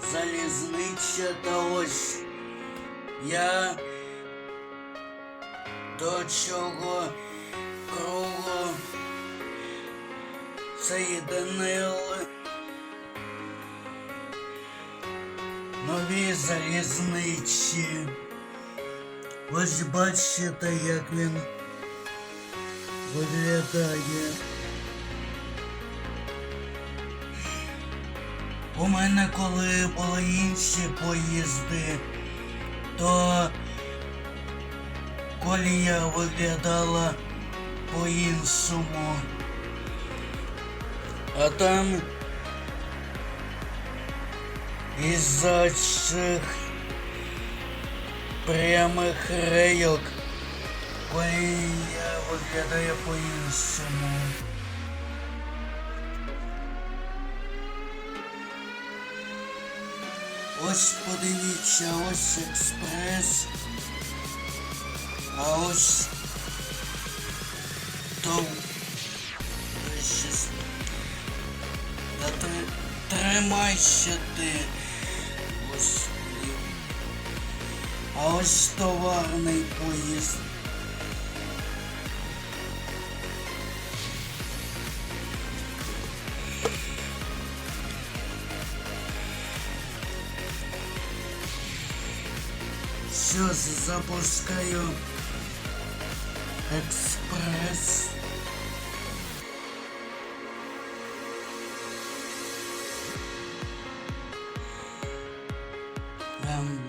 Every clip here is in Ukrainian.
залізнича та ось я до цього кругу соєдинили нові залізничі. Ось бачите, як він виглядає. У мене коли були інші поїзди, то колія виглядала по-іншому. А там із-за цих прямих рейок колія виглядає по-іншому. Ось подивіться, ось експрес. А ось то щас. Та три... тримайся ти. Ось. А ось товарний поїзд. Все, запускаю експрес. Ем,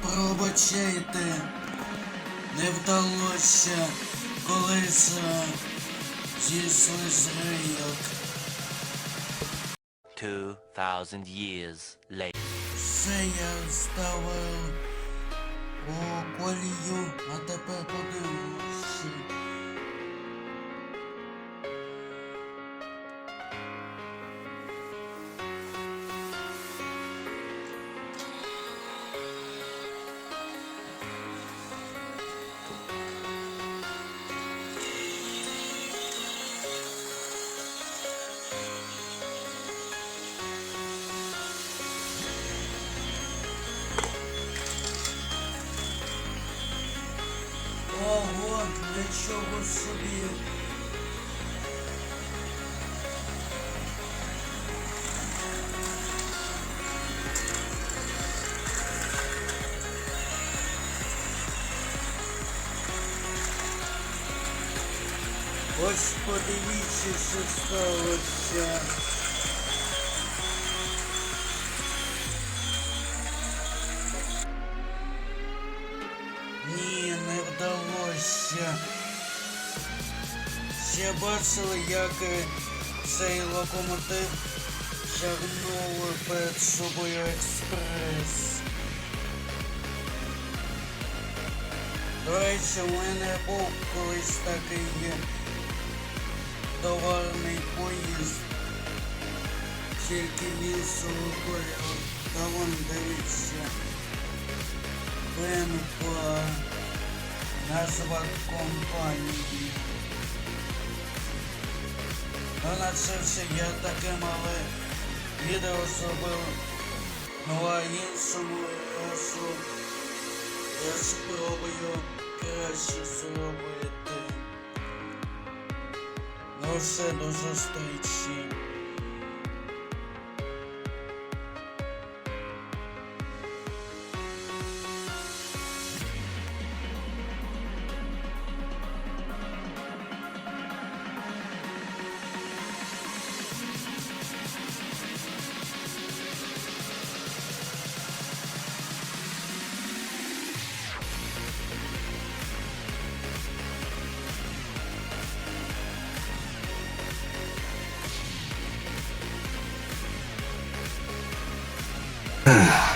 Пробачайте, не вдалося колеса зійшли з рейок. 2,000 years later. Все я ставив у колію, а тепер подивимося. Ого, нічого собі. Ось подивіться, що сталося. Ще бачили, як е, цей локомотив тягнув перед собою експрес. До речі, у мене був колись такий е, товарний поїзд. Тільки він кольору. Та вон дивіться. Венпа. Назва компанії. Ну на це я таке мале відео зробив. Ну а іншому разу я спробую краще зробити. Ну все, до зустрічі. 嗯